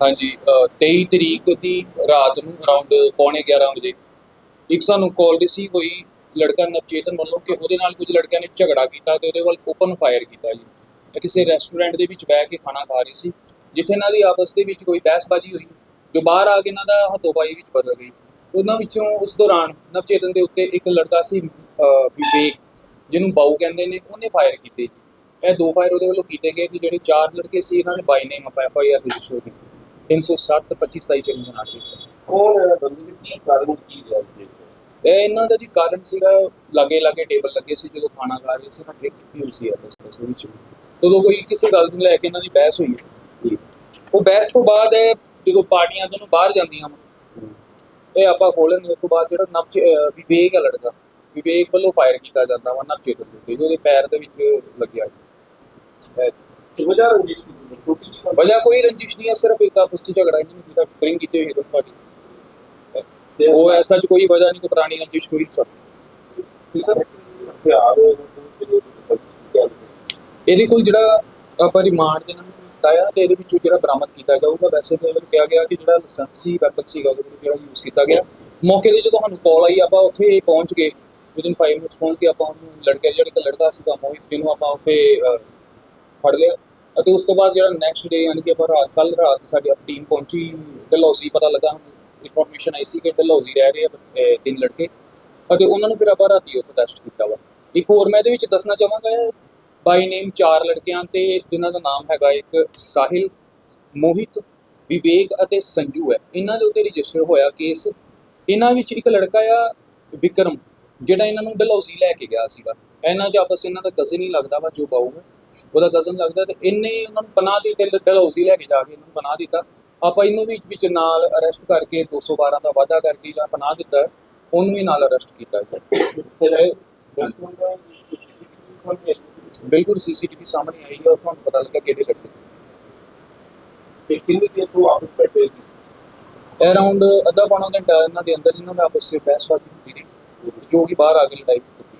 ਹਾਂਜੀ ਅ, 23 ਤਰੀਕ ਦੀ ਰਾਤ ਨੂੰ ਅਰਾਊਂਡ ਪੌਣੇ 11 ਵਜੇ ਇੱਕ ਸਾਨੂੰ ਕਾਲ ਰਿਸੀਵ ਹੋਈ ਲੜਕਾ ਨਵਚੇਤਨ ਵੱਲੋਂ ਕਿ ਉਹਦੇ ਨਾਲ ਕੁਝ ਲੜਕਿਆਂ ਨੇ ਝਗੜਾ ਕੀਤਾ ਤੇ ਉਹਦੇ ਵੱਲ ਓਪਨ ਫਾਇਰ ਕੀਤਾ ਜੀ। ਇਹ ਕਿਸੇ ਰੈਸਟੋਰੈਂਟ ਦੇ ਵਿੱਚ ਬਹਿ ਕੇ ਖਾਣਾ ਖਾ ਰਹੀ ਸੀ ਜਿੱਥੇ ਇਹਨਾਂ ਦੀ ਆਪਸ ਦੇ ਵਿੱਚ ਕੋਈ ਬਹਿਸਬਾਜ਼ੀ ਹੋਈ ਜੋ ਬਾਹਰ ਆ ਕੇ ਇਹਨਾਂ ਦਾ ਹੱਥੋਂ-ਪਾਈ ਵਿੱਚ ਬਦਲ ਗਈ। ਉਹਨਾਂ ਵਿੱਚੋਂ ਉਸ ਦੌਰਾਨ ਨਵਚੇਤਨ ਦੇ ਉੱਤੇ ਇੱਕ ਲੜਕਾ ਸੀ ਵਿਵੇਕ ਜਿਹਨੂੰ ਬਾਊ ਕਹਿੰਦੇ ਨੇ ਉਹਨੇ ਫਾਇਰ ਕੀਤੇ ਜੀ। ਇਹ ਦੋ ਫਾਇਰ ਉਹਦੇ ਵੱਲੋਂ ਕੀਤੇ ਗਏ ਤੇ ਜਿਹੜੇ ਚਾਰ ਲੜਕੇ ਸੀ ਇਹਨਾਂ ਨੇ ਬਾਈ ਨੇਮ ਆਪਾਂ ਐਫ ਆਈ ਆਰ ਰਜਿਸਟਰ ਕੀਤੀ। 307 25 27 ਚੋਂ ਜਨਾ ਕੀਤਾ ਕੌਣ ਹੈ ਬੰਦੇ ਦੀ ਕੀ ਕਾਰਨ ਕੀ ਰਿਹਾ ਜੀ ਇਹ ਇਹਨਾਂ ਦਾ ਜੀ ਕਾਰਨ ਸੀਗਾ ਲਾਗੇ ਲਾਗੇ ਟੇਬਲ ਲੱਗੇ ਸੀ ਜਦੋਂ ਖਾਣਾ ਖਾ ਰਹੇ ਸੀ ਨਾ ਡਰਿੰਕ ਕੀਤੀ ਹੋਈ ਸੀ ਆਪਸ ਵਿੱਚ ਦੇ ਵਿੱਚ। ਉਦੋਂ ਕੋਈ ਕਿਸੇ ਗੱਲ ਨੂੰ ਲੈ ਕੇ ਇਹਨਾਂ ਦੀ ਬਹਿਸ ਹੋਈ ਉਹ ਬਹਿਸ ਤੋਂ ਬਾਅਦ ਇਹ ਜਦੋਂ ਪਾਰਟੀਆਂ ਤੋਂ ਬਾਹਰ ਜਾਂਦੀਆਂ ਵਾਂ, ਇਹ ਆਪਾਂ ਖੋਲਣ ਉਸ ਤੋਂ ਬਾਅਦ ਜਿਹੜਾ ਨਵ ਵਿਵੇਕ ਹੈ ਲੜਕਾ ਵਿਵੇਕ ਵੱਲੋਂ ਫਾਇਰ ਕੀਤਾ ਜਾਂਦਾ ਵਾ ਨਵਚੇਤਨ ਦੇ ਉੱਤੇ, ਜਿਹਦੇ ਪੈਰ ਦੇ ਵਿੱਚ ਲੱਗਿਆ। ਵਜ੍ਹਾ ਰੰਜਿਸ਼ ਕੀ ਸੀ ਛੋਟੀ ਜਿਹੀ ਗੱਲ। ਵਜ੍ਹਾ ਕੋਈ ਰੰਜਿਸ਼ ਨਹੀਂ ਹੈ ਸਿਰਫ ਇੱਕ ਆਪਸ ਵਿੱਚ ਝਗੜਾ ਨਹੀਂ ਕੀਤਾ ਬ੍ਰਿੰਗ ਕੀਤੇ ਹੋਏ ਦੋ। ਪਾਰਟੀ ਤੇ ਉਹ ਐਸਾ ਚ ਕੋਈ ਵਜ੍ਹਾ ਨਹੀਂ ਕੋਈ ਪੁਰਾਣੀ ਰੰਜਿਸ਼ ਕੋਈ ਨਹੀਂ ਸਭ ਤੇ ਸਰ ਹਥਿਆਰ ਜਿਹੜੇ ਸਖਤ ਗੱਲ ਇਹਦੇ ਕੋਲ ਜਿਹੜਾ ਆਪਾਂ ਰਿਮਾਂਡ ਦੇ ਨਾਲ ਆ ਤੇ ਇਹਦੇ ਵਿੱਚੋਂ ਜਿਹੜਾ ਬਰਾਮਦ ਕੀਤਾ ਜਾਊਗਾ ਵੈਸੇ ਤਾਂ ਇਹਨੂੰ ਕਿਹਾ ਗਿਆ ਕਿ ਜਿਹੜਾ ਲਾਇਸੈਂਸੀ ਵੈਪਨ ਸੀਗਾ ਉਹਦੇ ਵਿੱਚ ਜਿਹੜਾ ਯੂਜ਼ ਕੀਤਾ ਗਿਆ। ਮੌਕੇ ਤੇ ਜਦੋਂ ਸਾਨੂੰ ਕਾਲ ਆਈ ਆਪਾਂ ਉੱਥੇ ਪਹੁੰਚ ਗਏ। ਵਿਦਿਨ 5 ਮਿੰਟਸ ਪਹੁੰਚ ਕੇ ਆਪਾਂ ਉਹਨੂੰ ਲੜਕੇ ਜਿਹੜਾ ਇੱਕ ਲੜਕਾ ਸੀਗਾ ਮੋਹਿਤ ਜਿਹਨੂੰ ਆਪਾਂ ਉੱਥੇ ਅਹ, ਫੜ ਲਿਆ। ਅਤੇ ਉਸ ਤੋਂ ਬਾਅਦ ਜਿਹੜਾ ਨੈਕਸਟ ਡੇ ਯਾਨੀ ਕਿ ਆਪਾਂ ਰਾਤ ਕੱਲ ਰਾਤ ਸਾਡੀ ਆਪਣੀ ਟੀਮ ਪਹੁੰਚੀ, ਡਲਹੌਜ਼ੀ ਪਤਾ ਲੱਗਾ ਇਨਫੋਰਮੇਸ਼ਨ ਆਈ ਸੀ ਕਿ ਡਲਹੌਜ਼ੀ ਰਹਿ ਰਹੇ ਆ ਤਿੰਨ ਲੜਕੇ। ਅਤੇ ਉਹਨਾਂ ਨੂੰ ਫਿਰ ਆਪਾਂ ਰਾਤੀ ਉੱਥੇ ਟੈਸਟ ਕੀਤਾ ਵਾ। ਇੱਕ ਹੋਰ ਮੈਂ ਇਹਦੇ ਵਿੱਚ ਦੱਸਣਾ ਚਾਹਾਂਗਾ ਬਾਈ ਨੇਮ ਚਾਰ ਲੜਕਿਆਂ ਤੇ ਜਿਨ੍ਹਾਂ ਦਾ ਨਾਮ ਹੈਗਾ ਇੱਕ ਸਾਹਿਲ, ਮੋਹਿਤ, ਵਿਵੇਕ ਅਤੇ ਸੰਜੂ ਹੈ। ਇਹਨਾਂ ਦੇ ਉੱਤੇ ਰਜਿਸਟਰ ਹੋਇਆ ਕੇਸ ਇਹਨਾਂ ਵਿੱਚ ਇੱਕ ਲੜਕਾ ਆ, ਵਿਕਰਮ, ਜਿਹੜਾ ਇਹਨਾਂ ਨੂੰ ਡਲਹੌਜ਼ੀ ਲੈ ਕੇ ਗਿਆ ਸੀਗਾ। ਇਹਨਾਂ 'ਚ ਆਪਸ ਇਹਨਾਂ ਦਾ ਕਜ਼ਨ ਹੀ ਲੱਗਦਾ ਵਾ, ਜੋ ਬਾਊ ਹੈ। ਉਹਦਾ ਕਜ਼ਨ ਲੱਗਦਾ ਤੇ ਇਹਨੇ ਉਹਨਾਂ ਨੂੰ ਪਨਾਹ ਦੀ ਡਲ- ਡਲਹੌਜ਼ੀ ਲੈ ਕੇ ਜਾ ਕੇ ਇਹਨਾਂ ਪਨਾਹ ਦਿੱਤਾ। ਆਪਾਂ ਇਹਨੂੰ ਵਿੱਚ ਵਿੱਚ ਨਾਲ ਅਰੈਸਟ ਕਰਕੇ 212 ਦਾ ਵਾਅਦਾ ਕਰਕੇ ਜਿਹੜਾ ਪਨਾਹ ਦਿੱਤਾ ਉਹਨੂੰ ਵੀ ਨਾਲ ਅਰੈਸਟ ਕੀਤਾ ਗਿਆ। ਬਿਲਕੁਲ ਸੀਸੀਟੀਵੀ ਸਾਹਮਣੇ ਆਈ ਹੈ ਤੁਹਾਨੂੰ ਪਤਾ ਲੱਗਾ ਕਿਹੜੇ ਸੀ। ਤੇ ਕਿੰਨੀ ਦੇਰ ਤੋਂ ਆਪਸ ਬੈਠੇ ਸੀ? ਅਰਾਊਂਡ ਅੱਧਾ ਪੌਣਾ ਘੰਟਾ ਇਹਨਾਂ ਦੇ ਅੰਦਰ ਇਹਨਾਂ ਦਾ ਆਪਸ ਵਿੱਚ ਬਹਿਸਬਾਜ਼ੀ ਹੁੰਦੀ ਰਹੀ ਜੋ ਕਿ ਬਾਹਰ ਆ ਕੇ ਲੜਾਈ ਹੁੰਦੀ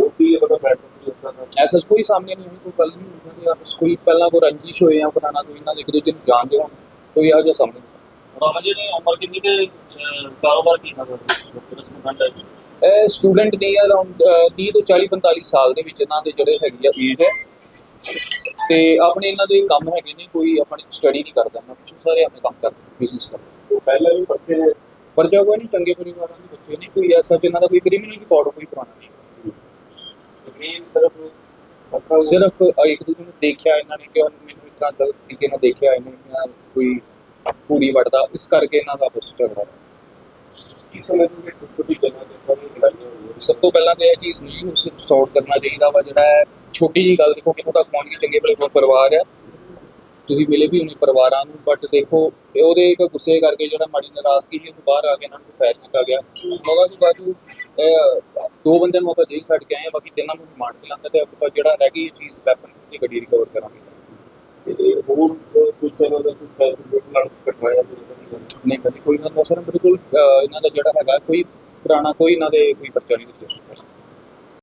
ਹੋਰ ਵੀ ਉਹਦਾ ਮੈਟਰ ਨਹੀਂ ਹੁੰਦਾ ਨਾ ਐਸਾ ਕੋਈ ਸਾਹਮਣੇ ਨਹੀਂ ਹੋਈ ਕੋਈ ਗੱਲ ਨਹੀਂ ਉਹਨਾਂ ਦੇ ਆਪਸ ਕੋਈ ਪਹਿਲਾਂ ਕੋਈ ਰੰਜਿਸ਼ ਹੋਏ ਜਾਂ ਪੁਰਾਣਾ ਕੋਈ ਇਹਨਾਂ ਦੇ ਇੱਕ ਦੂਜੇ ਨੂੰ ਜਾਣਦੇ ਹੋਣ ਕੋਈ ਇਹੋ ਜਿਹਾ ਸਾਹਮਣੇ ਨਹੀਂ। ਬਾਬਾ ਜੀ ਨੇ ਉਮਰ ਕਿੰਨੀ ਤੇ ਕਾਰੋਬਾਰ ਕੀ ਕਰਦੇ ਇਹ ਸਟੂਡੈਂਟ ਨੇ ਅਰਾਊਂਡ 30 ਤੋਂ 40 45 ਸਾਲ ਦੇ ਵਿੱਚ ਇਹਨਾਂ ਦੇ ਜਿਹੜੇ ਹੈਗੀ ਆ ਏਜ ਹੈ। ਤੇ ਆਪਣੇ ਇਹਨਾਂ ਦੇ ਕੰਮ ਹੈਗੇ ਨੇ ਕੋਈ ਆਪਣੀ ਸਟੱਡੀ ਨਹੀਂ ਕਰਦਾ ਨਾ ਕੁਛ ਸਾਰੇ ਆਪਣੇ ਕੰਮ ਕਰਦੇ ਬਿਜ਼ਨਸ ਕਰਦੇ। ਪਹਿਲਾਂ ਵੀ ਬੱਚੇ ਪਰ ਜੋ ਕੋਈ ਨਹੀਂ ਚੰਗੇ ਪਰਿਵਾਰਾਂ ਦੇ ਬੱਚੇ ਨੇ ਕੋਈ ਐਸਾ ਜਿਨ੍ਹਾਂ ਦਾ ਕੋਈ ਕ੍ਰਿਮੀਨਲ ਰਿਕਾਰਡ ਕੋਈ ਪੁਰਾਣਾ ਨਹੀਂ ਜ਼ਮੀਨ ਸਿਰਫ ਸਿਰਫ ਇੱਕ ਦੂਜੇ ਨੂੰ ਦੇਖਿਆ ਇਹਨਾਂ ਨੇ ਕਿ ਉਹਨੇ ਮੈਨੂੰ ਤਰ੍ਹਾਂ ਗਲਤ ਤਰੀਕੇ ਨਾਲ ਦੇਖਿਆ ਇਹਨੇ ਮੈਂ ਕੋਈ ਪੂਰੀ ਵੜਦਾ ਇਸ ਕਰਕੇ ਇਹਨਾਂ ਦਾ ਆਪਸ ਝਗੜਾ। ਇਸ ਸਮੇਂ ਦੇ ਵਿੱਚ ਛੋਟੀ ਗੱਲਾਂ ਦੇ ਸਭ ਤੋਂ ਪਹਿਲਾਂ ਤਾਂ ਇਹ ਚੀਜ਼ ਨਹੀਂ ਉਸ ਸੌਟ ਕਰਨਾ ਚਾਹੀਦਾ ਵਾ ਜਿਹੜਾ ਹੈ ਛੋਟੀ ਜੀ ਗੱਲ ਦੇਖੋ ਕਿੱਥੋਂ ਤੱਕ ਪਹੁੰਚ ਗਈ ਚੰਗੇ ਭਲੇ ਪਰਿਵਾਰ ਹੈ। ਤੁਸੀਂ ਮਿਲੇ ਵੀ ਉਹਨੇ ਪਰਿਵਾਰਾਂ ਨੂੰ ਬਟ ਦੇਖੋ ਇਹ ਉਹਦੇ ਇੱਕ ਗੁੱਸੇ ਕਰਕੇ ਜਿਹੜਾ ਮਾੜੀ ਨਾਰਾਜ਼ਗੀ ਸੀ ਉਹ ਬਾਹਰ ਆ ਕੇ ਇਹਨਾਂ ਨੂੰ ਫਾਇਰ ਕੀਤਾ ਗਿਆ। ਮਗਾ ਦੀ ਬਾਜੂ ਦੋ ਬੰਦਿਆਂ ਨੂੰ ਆਪਾਂ ਜੇਲ੍ਹ ਛੱਡ ਕੇ ਆਏ ਆ ਬਾਕੀ ਤਿੰਨਾਂ ਨੂੰ ਰਿਮਾਂਡ ਤੇ ਲਾਂਦਾ ਤੇ ਆਪਾਂ ਜਿਹੜਾ ਰਹਿ ਗਈ ਇਹ ਚੀਜ਼ ਵੈਪਨ ਦੀ ਗੱਡੀ ਰਿਕਵਰ ਕਰਾਂਗੇ। ਤੇ ਹੋਰ ਕੁਝ ਇਹਨਾਂ ਦਾ ਕੁਝ ਫੈਸਲੇ ਨਾਲ ਕਟਵਾਇਆ ਨਹੀਂ ਕਦੀ ਕੋਈ ਨਾ ਸਰ ਬਿਲਕੁਲ ਅਹ, ਇਹਨਾਂ ਦਾ ਜਿਹੜਾ ਹੈਗਾ ਕੋਈ ਪੁਰਾਣਾ ਕੋਈ ਇਹਨਾਂ ਦੇ ਕੋਈ ਪਰਚਾ ਨਹੀਂ ਦਿੱਤਾ।